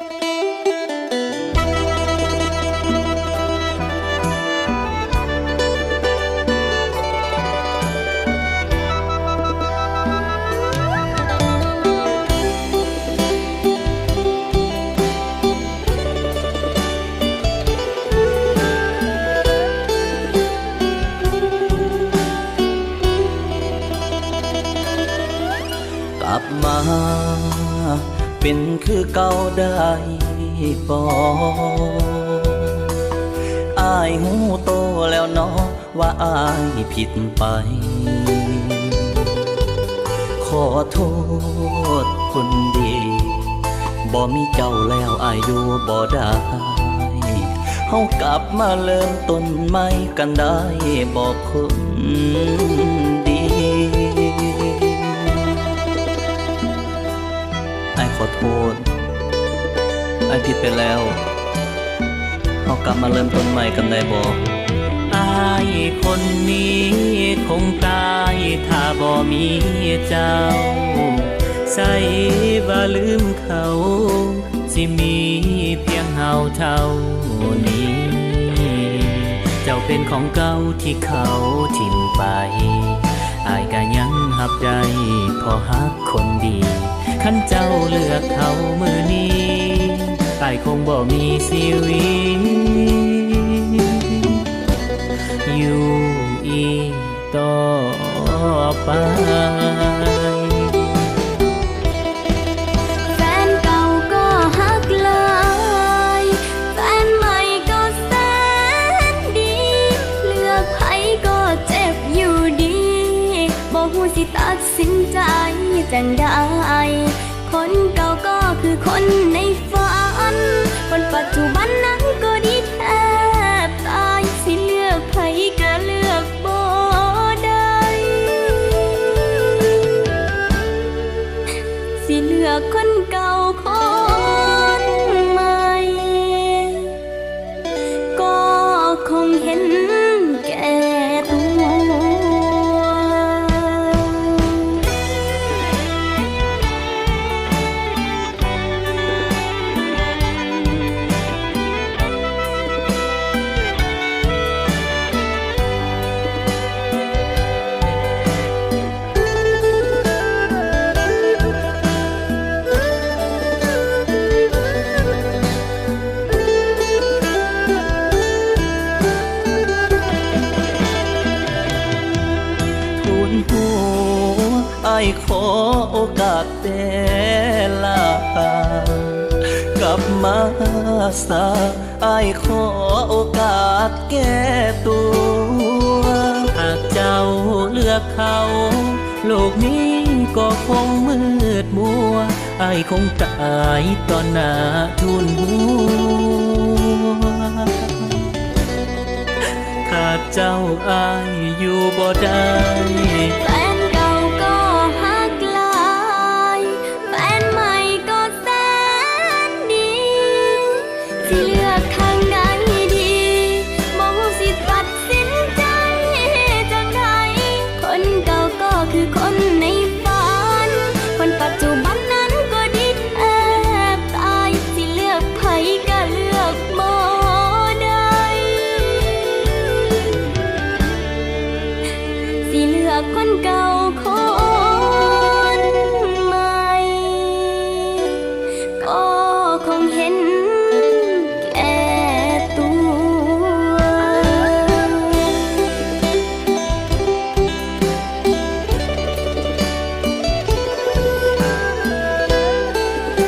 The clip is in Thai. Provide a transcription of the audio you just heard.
กลับมา เป็นคือเก่าได้บ่อายหูโตแล้วเนาะว่าอายผิดไป ขอโทษคนดีบ่มีเจ้าแล้วอายุบ่ได้เฮากลับมาเริ่มต้นใหม่กันได้บอกคน อ้ขอโทษ ไอ้ผิดไปแล้วเรากลับมาเริ่มต้นใหม่กันได้บอกไอ้คนนี้คงตายถ้าบ่มีเจ้า ใส่ว่าลืมเขาสิมีเพียงเฮาเท่านี้ เจ้าเป็นของเก่าที่เขาทิ้งไปอายก็ยังหับได้พอฮักคนดี ขันเจ้าเลือกเขามือนี้อายคงบ่มีชีวิตอยู่อีต่อไปแฟนเก่าก็ฮักหลายแฟนใหม่ก็แสนดีเลือกไผก็เจ็บอยู่ดีบอกหูสิตัดสินใจจังได้ คือคนในฝ โอกาสแต่ลากลับมาสาไอ้ายขอโอกาสแก้ตัวหากเจ้าเลือกเขา โลกนี้ก็คงมืดมัวไอ้ายคงตายตอนหน้าทูลหัวขาดเจ้าอายอยู่บ่ได้